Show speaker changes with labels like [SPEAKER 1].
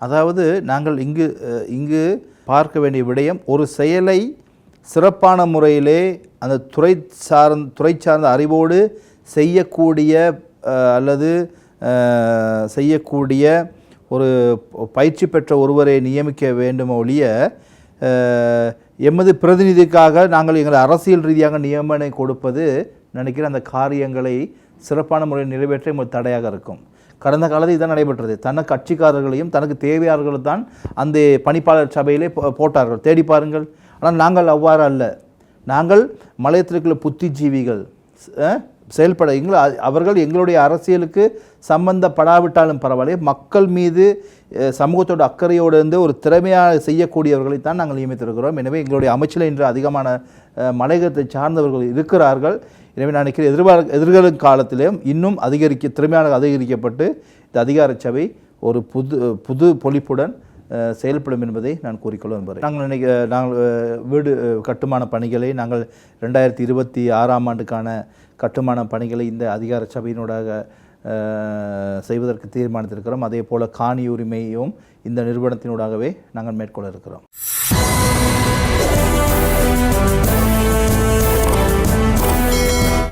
[SPEAKER 1] அதாவது நாங்கள் இங்கு இங்கு பார்க்க வேண்டிய விடயம் ஒரு செயலை சிறப்பான முறையிலே அந்த துறை சார்ந்த துறை சார்ந்த அறிவோடு செய்யக்கூடிய அல்லது செய்யக்கூடிய ஒரு பயிற்சி பெற்ற ஒருவரை நியமிக்க வேண்டும் ஒழிய எமது பிரதிநிதிக்காக நாங்கள் எங்கள் அரசியல் ரீதியாக நியமனை கொடுப்பது நினைக்கிற அந்த காரியங்களை சிறப்பான முறையில் நிறைவேற்ற எங்களுக்கு தடையாக இருக்கும். கடந்த காலத்தில் இதான் நடைபெற்றது. தன கட்சிக்காரர்களையும் தனக்கு தேவையாளர்கள் தான் அந்த பணிப்பாளர் சபையிலே போ- போட்டார்கள். தேடி பாருங்கள். ஆனால் நாங்கள் அவ்வாறு அல்ல. நாங்கள் மலையத்திற்குள்ள புத்திஜீவிகள் செயல்பட எங்களை அவர்கள் எங்களுடைய அரசியலுக்கு சம்பந்தப்படாவிட்டாலும் பரவாயில்லை. மக்கள் மீது சமூகத்தோட அக்கறையோடு இருந்து ஒரு திறமையாக செய்யக்கூடியவர்களைத்தான் நாங்கள் நியமித்திருக்கிறோம். எனவே எங்களுடைய அமைச்சில் இன்று அதிகமான மலையகத்தை சார்ந்தவர்கள் இருக்கிறார்கள். எனவே நான் நினைக்கிறேன் எதிர்பார் எதிர்காலும் காலத்திலும் இன்னும் அதிகரிக்க திறமையாக அதிகரிக்கப்பட்டு இந்த அதிகார சபை ஒரு புது புது பொலிப்புடன் செயல்படும் என்பதை நான் கூறிக்கொள்ள விரும்புகிறேன். நாங்கள் நினைக்க நாங்கள் வீடு கட்டுமான பணிகளை நாங்கள் ரெண்டாயிரத்தி இருபத்தி ஆறாம் ஆண்டுக்கான கட்டுமான பணிகளை இந்த அதிகார சபையினூடாக செய்வதற்கு தீர்மானித்திருக்கிறோம். அதே போல் காணி உரிமையும் இந்த நிறுவனத்தினூடாகவே நாங்கள் மேற்கொள்ள இருக்கிறோம்.